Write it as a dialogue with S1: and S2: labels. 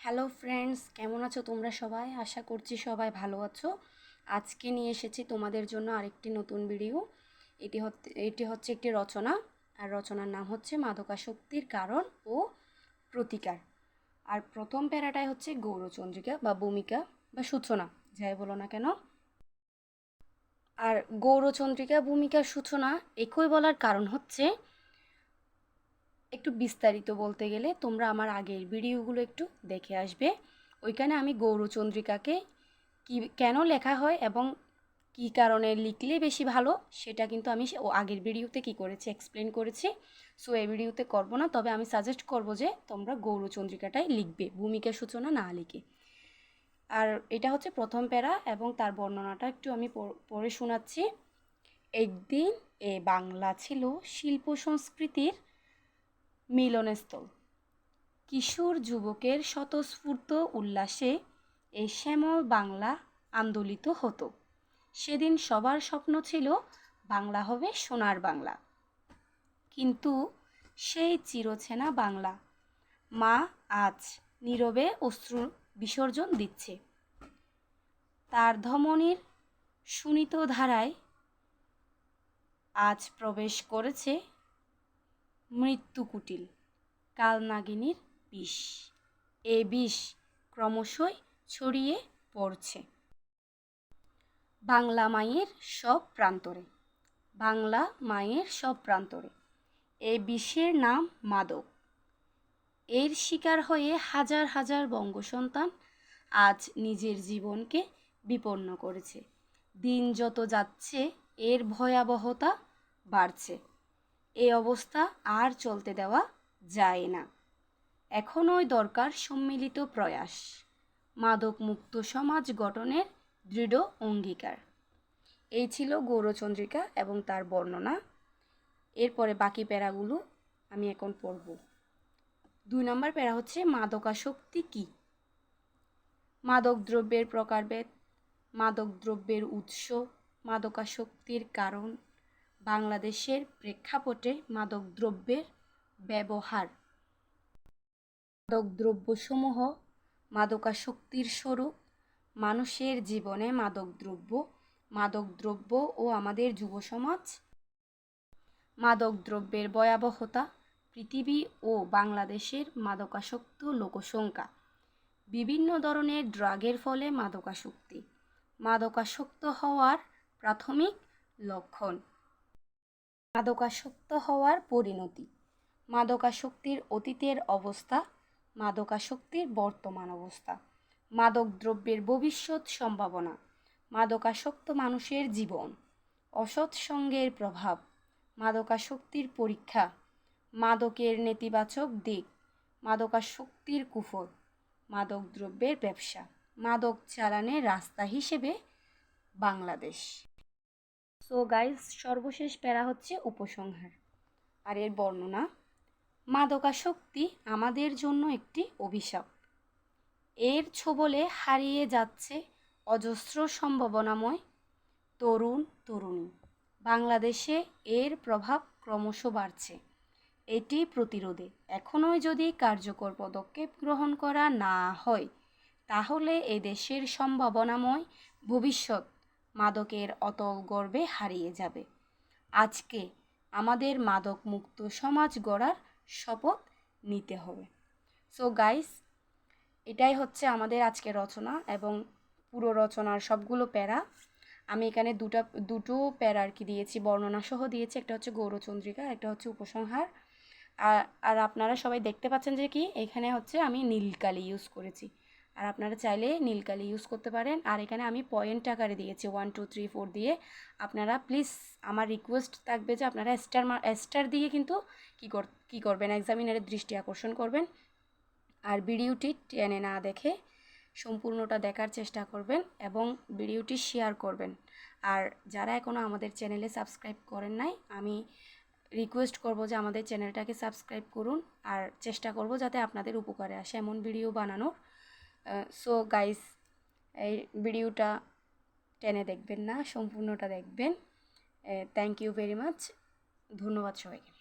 S1: Hello friends কেমন আছো তোমরা সবাই? আশা করছি সবাই ভালো আছো। আজকে নিয়ে এসেছি তোমাদের জন্য আরেকটি নতুন ভিডিও এটি হচ্ছে এটি হচ্ছে একটি রচনা। আর রচনার নাম হচ্ছে মাদকাসক্তির কারণ ও প্রতিকার। আর প্রথম প্যারাটাই হচ্ছে গৌরচন্দ্রিকা বা ভূমিকা বা সূচনা, যাই বলো না কেন। আর গৌরচন্দ্রিকা ভূমিকার সূচনা একই বলার কারণ হচ্ছে একটু বিস্তারিত বলতে গেলে তোমরা আমার আগের ভিডিওগুলো একটু দেখে আসবে। ওইখানে আমি গৌরচন্দ্রিকাকে কি, কেন লেখা হয় এবং কি কারণে লিখলে বেশি ভালো সেটা কিন্তু আমি ও আগের ভিডিওতে কি করেছি এক্সপ্লেন করেছি। সো এই ভিডিওতে করব না, তবে আমি সাজেস্ট করব যে তোমরা গৌরচন্দ্রিকাটাই লিখবে, ভূমিকা সূচনা না লিখে। আর এটা হচ্ছে প্রথম প্যারা এবং তার বর্ণনাটা একটু আমি পড়ে শোনাচ্ছি। একদিন এ বাংলা ছিল শিল্প সংস্কৃতির মিলনস্থল। কিশোর যুবকের স্বতঃস্ফূর্ত উল্লাসে এই শ্যামল বাংলা আন্দোলিত হতো। সেদিন সবার স্বপ্ন ছিল বাংলা হবে সোনার বাংলা। কিন্তু সেই চিরছেনা বাংলা মা আজ নীরবে অশ্রু বিসর্জন দিচ্ছে। তার ধমনির সুনিত ধারায় আজ প্রবেশ করেছে মৃত্যুকুটিল কালনাগিনীর বিষ। এ বিষ ক্রমশই ছড়িয়ে পড়ছে। বাংলা মায়ের সব প্রান্তরে। বাংলা মায়ের সব প্রান্তরে। এ বিষের নাম মাদক। এর শিকার হয়ে হাজার হাজার বঙ্গসন্তান আজ নিজের জীবনকে বিপন্ন করেছে। দিন যত যাচ্ছে, এর ভয়াবহতা বাড়ছে। এ অবস্থা আর চলতে দেওয়া যায় না। এখনই দরকার সম্মিলিত প্রয়াস মাদক মুক্ত সমাজ গঠনের দৃঢ় অঙ্গীকার। এই ছিল গৌরচন্দ্রিকা এবং তার বর্ণনা। এরপরে বাকি প্যারাগুলো আমি এখন পড়ব। দুই নম্বর প্যারা হচ্ছে মাদকাসক্তি কী? মাদক দ্রব্যের প্রকারভেদ মাদক দ্রব্যের উৎস, মাদকাসক্তির কারণ বাংলাদেশের প্রেক্ষাপটে মাদকদ্রব্যের ব্যবহার। মাদকদ্রব্যসমূহ মাদকাসক্তির স্বরূপ। মানুষের জীবনে মাদকদ্রব্য মাদকদ্রব্য ও আমাদের যুব সমাজ মাদকদ্রব্যের ভয়াবহতা, পৃথিবী ও বাংলাদেশের মাদকাসক্ত লোকসংখ্যা। বিভিন্ন ধরনের ড্রাগের ফলে মাদকাসক্তি। মাদকাসক্ত হওয়ার প্রাথমিক লক্ষণ মাদকাসক্ত হওয়ার পরিণতি। মাদকাসক্তির অতীতের অবস্থা, মাদকাসক্তির বর্তমান অবস্থা। মাদক দ্রব্যের ভবিষ্যৎ সম্ভাবনা। মাদকাসক্ত মানুষের জীবন। অসৎ সঙ্গের প্রভাব। মাদকাসক্তির পরীক্ষা। মাদকের নেতিবাচক দিক। মাদকাসক্তির কুফল। মাদক দ্রব্যের ব্যবসা। মাদক চালানের রাস্তা হিসেবে বাংলাদেশ। সো গাইস সর্বশেষ প্যারা হচ্ছে উপসংহার। আর এর বর্ণনা, মাদকাসক্তি আমাদের জন্য একটি অভিশাপ। এর ছোবলে হারিয়ে যাচ্ছে অজস্র সম্ভাবনাময় তরুণ তরুণী। বাংলাদেশে এর প্রভাব ক্রমশ বাড়ছে। এটি প্রতিরোধে। এখনই যদি কার্যকর পদক্ষেপ গ্রহণ করা না হয়, তাহলে এ দেশের সম্ভাবনাময় ভবিষ্যৎ মাদকের অতল গর্বে হারিয়ে যাবে। আজকে আমাদের মাদক মুক্ত সমাজ গড়ার শপথ নিতে হবে। সো গাইস এটাই হচ্ছে আমাদের আজকে রচনা এবং পুরো রচনার সবগুলো প্যারা। আমি এখানে দুটা, দুটো প্যারা আর কি দিয়েছি বর্ণনা সহ দিয়েছি। একটা হচ্ছে গৌরচন্দ্রিকা, একটা হচ্ছে উপসংহার। আর আর আপনারা সবাই দেখতে পাচ্ছেন যে কি, এখানে হচ্ছে আমি নীলকালি ইউজ করেছি। আর আপনারা চাইলে নীলকালি ইউজ করতে পারেন। আর এখানে আমি পয়েন্ট আকারে দিয়েছি ওয়ান টু থ্রি ফোর দিয়ে। আপনারা প্লিজ আমার রিকোয়েস্ট থাকবে যে আপনারা স্টার স্টার দিয়ে কিন্তু কী কর কী করবেন? এক্সামিনারের দৃষ্টি আকর্ষণ করবেন। আর ভিডিওটি টেনে না দেখে সম্পূর্ণটা দেখার চেষ্টা করবেন এবং ভিডিওটি শেয়ার করবেন। আর যারা এখনও আমাদের চ্যানেলে সাবস্ক্রাইব করেন নাই, আমি রিকোয়েস্ট করব যে আমাদের চ্যানেলটাকে সাবস্ক্রাইব করুন। আর চেষ্টা করব যাতে আপনাদের উপকারে আসে এমন ভিডিও বানানোর। সো গাইস, এই ভিডিওটা টেনে দেখবেন না, সম্পূর্ণটা দেখবেন। থ্যাংক ইউ ভেরি মাচ ধন্যবাদ সবাইকে।